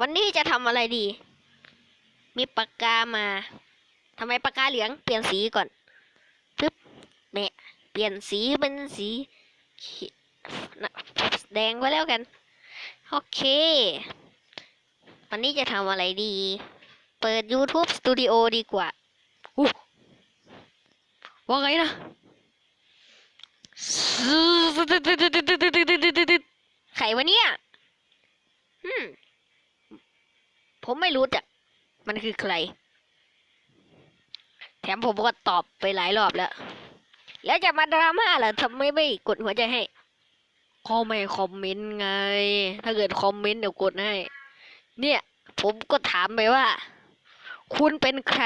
วันนี้จะทำอะไรดี มีปากกามาทำไมปากกาเหลือง เปลี่ยนสีก่อนปึ๊บเนี่ยเปลี่ยนสีเป็นสีเขีน่ะแดงไว้แล้วกัน โอเค วันนี้จะทำอะไรดี เปิด YouTube Studio ดีกว่าอู้ว่าไงนะใครวะเนี่ยอืม ผมไม่รู้จัก มันคือใคร แถมผมก็ตอบไปหลายรอบแล้ว แล้วจะมาดราม่าเหรอทำไมไม่กดหัวใจให้ก็ไม่คอมเมนต์ไง ถ้าเกิดคอมเมนต์เดี๋ยวกดให้ เนี่ย ผมก็ถามไปว่า คุณเป็นใคร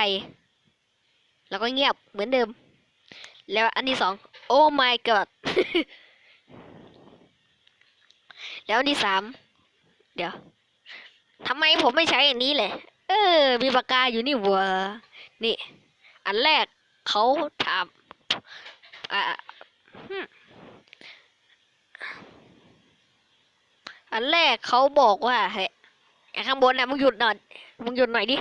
แล้วก็เงียบเหมือนเดิม แล้วอันที่สอง โอ้ my god แล้วอันที่สาม เดี๋ยว ทำไมผมไม่ใช้อันนี้เลยเออ มีปากกาอยู่นี่หวัวนี่ อันแรกเขาถามอ่าอันแรกเขาบอกว่าเฮ้ยข้างบนนะมึงหยุดหน่อยมึงหยุดหน่อยดิ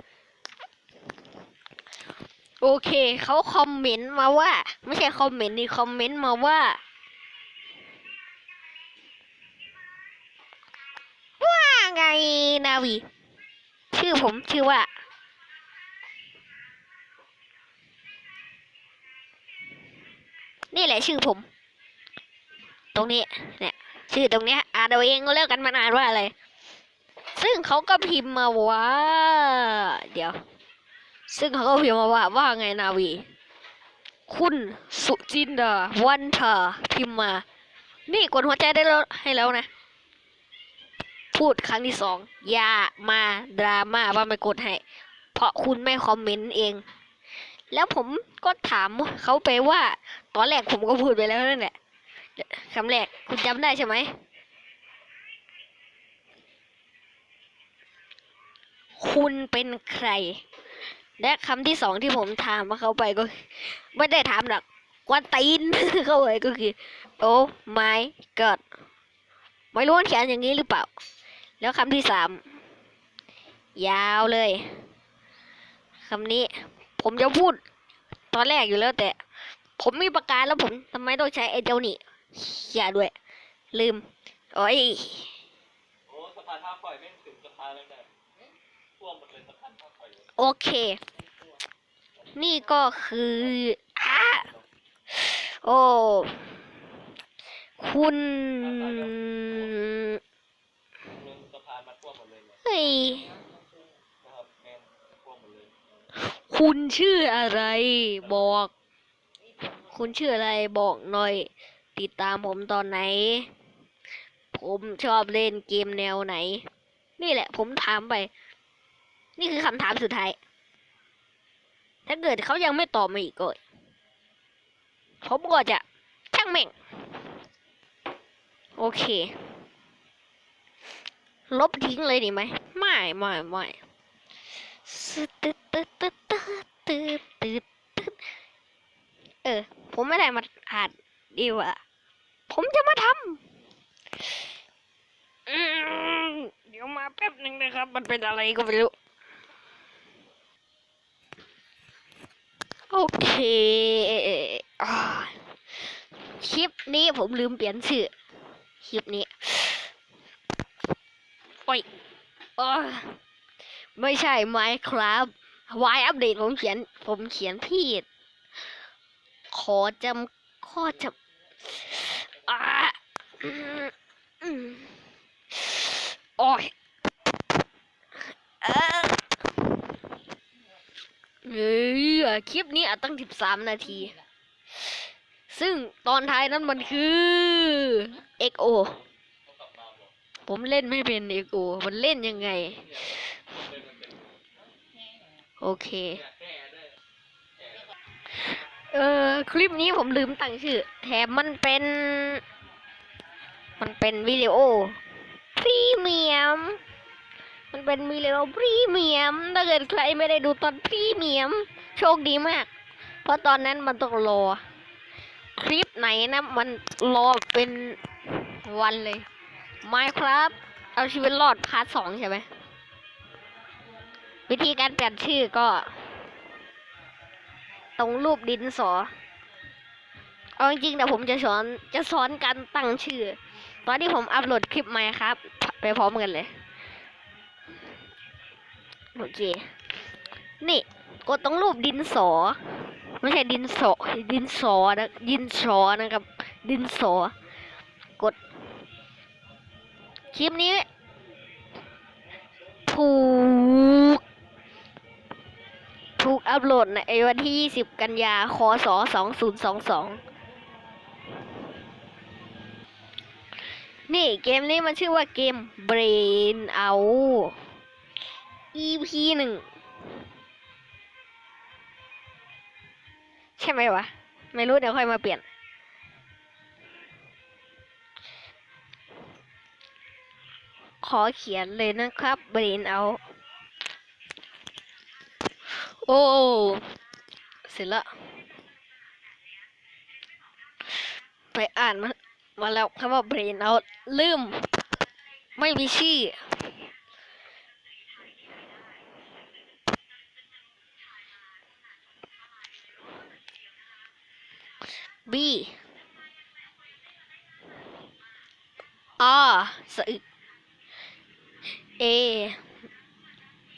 โอเค เขาคอมเมนต์มาว่า ไม่ใช่คอมเมนต์นี่คอมเมนต์มาว่า ไงนาวี ชื่อผมชื่อว่า นี่แหละชื่อผม ตรงนี้ เนี่ย ชื่อตรงเนี้ยอ่านเอาเองก็แล้วกันมานานว่าอะไร ซึ่งเขาก็พิมพ์มาว่า เดี๋ยว ซึ่งเขาก็พิมพ์มาว่าว่าไงนาวี คุณสุจินดาวันทาพิมพ์มา นี่กดหัวใจได้แล้วให้แล้วนะ พูดครั้งที่สองอย่ามาดราม่าว่าไม่กดให้ เพราะคุณไม่คอมเมนต์เอง แล้วผมก็ถามเขาไปว่า ตอนแรกผมก็พูดไปแล้วนั่นแหละคำแรกคุณจำได้ใช่ไหมคุณเป็นใคร และคำที่สองที่ผมถามเขาไปก็ ไม่ได้ถามหรอกกวนตีนเข้าไปก็คือ โอ้ my god ไม่รู้ว่าเขียนอย่างนี้หรือเปล่า แล้วคำที่สามยาวเลยคำนี้ ผมจะพูด ตอนแรกอยู่แล้วแต่ ผมมีประกาแล้วผมทำไมต้องใช้ไอ้เจ้านี่อย่าด้วย ลืมโอ้ยโอ้สะพานท่าปล่อยแม่งถึงสะพานแล้วเนี่ยท่วมหมดเลยสะพานท่าปล่อยเลยโอเค นี่ก็คืออ่าโอ้ คุณี่คุณชื่ออะไรบอก คุณชื่ออะไรบอกหน่อย ติดตามผมตอนไหน ผมชอบเล่นเกมแนวไหน นี่แหละ ผมถามไป นี่คือคำถามสุดท้าย ถ้าเกิดเขายังไม่ตอบมาอีกก็ผมก็จะช่างแม่ง โอเค ลบทิ้งเลยดีไหมไม่ไม่ไม่เด้เออ ผมไม่ได้มาอ่านดีว่าผมจะมาทำเดี๋ยวมาแป๊บหนึ่งนะครับ มันเป็นอะไรก็ไม่รู้ โอเคคลิปนี้ผมลืมเปลี่ยนชื่อคลิปนี้ ไม่ใช่ Minecraft วายอัปเดตผมเขียน ผมเขียนผิด ขอจำข้อจำอ่าอืมอืมโอ้ยเออเฮ้ยคลิปนี้อาจตั้งสิบสามนาที ซึ่งตอนท้ายนั้นมันคือ XO ผมเล่นไม่เป็น XO มันเล่นยังไง โอเค เออคลิปนี้ผมลืมตั้งชื่อ แถมมันเป็น มันเป็นวิดีโอพรีเมียม มันเป็นวิดีโอพรีเมียม ถ้าเกิดใครไม่ได้ดูตอนพรีเมียม โชคดีมาก เพราะตอนนั้นมันต้องรอ คลิปไหนนะ มันรอเป็นวันเลย Minecraft เอาชีวิตรอดพาร์ทสองใช่ไหม วิธีการเปลี่ยนชื่อก็ ตรงรูปดินสอ เอาจริงๆเดี๋ยวผมจะสอนจะสอนการตั้งชื่อ ตอนที่ผมอัพโหลดคลิปมาครับ ไปพร้อมกันเลย โอเค นี่ กดตรงรูปดินสอ ไม่ใช่ดินสอดินสอนะดินสอนะครับ ดินสอ คลิปนี้ ถูก ถูกอัพโหลดในวันที่ 20 กันยาคศ2022 นี่เกมนี้มันชื่อว่าเกม Brain Out EP หนึ่งใช่ไหมวะ ไม่รู้เดี๋ยวค่อยมาเปลี่ยน ขอเขียนเลยนะครับ Brain Out โอ้เสร็จละไปอ่านมามาแล้วคำว่า Brain Out ลืม ไม่มีชื่อ B R สะอึก A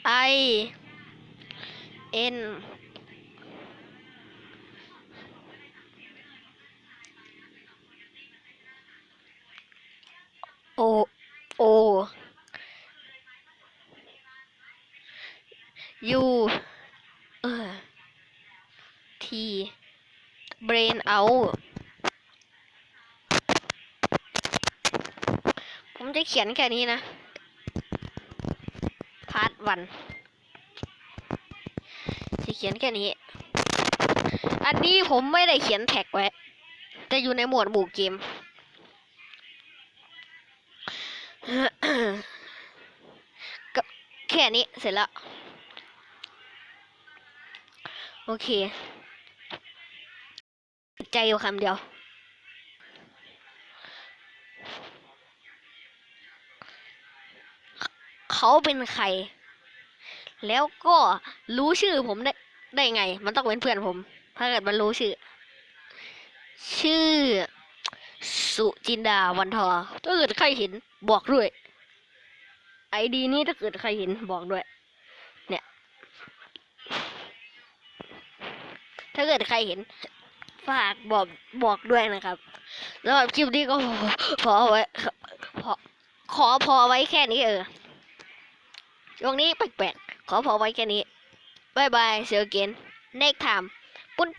I N O O U เออ T brain out ผมจะเขียนแค่นี้นะันจะเขียนแค่นี้ อันนี้ผมไม่ได้เขียนแท็กไว้แต่อยู่ในหมวดหมู่เกม ก็แค่นี้เสร็จแล้ว โอเค ใจอยู่คำเดียวเขาเป็นใคร แล้วก็รู้ชื่อผมได้ได้ไง มันต้องเป็นเพื่อนผม ถ้าเกิดมันรู้ชื่อ ชื่อ สุจินดาวันทอ ถ้าเกิดใครเห็นบอกด้วย ไอดีนี้ถ้าเกิดใครเห็นบอกด้วย เนี่ย ถ้าเกิดใครเห็น ฝากบอกบอกด้วยนะครับแล้วคลิปนี้ก็พอไว้พอขอพอไว้แค่นี้เออช่วงนี้แปลกๆ ขอพอไว้แค่นี้บายบายเซลเกน next time ปุ้นปุ้น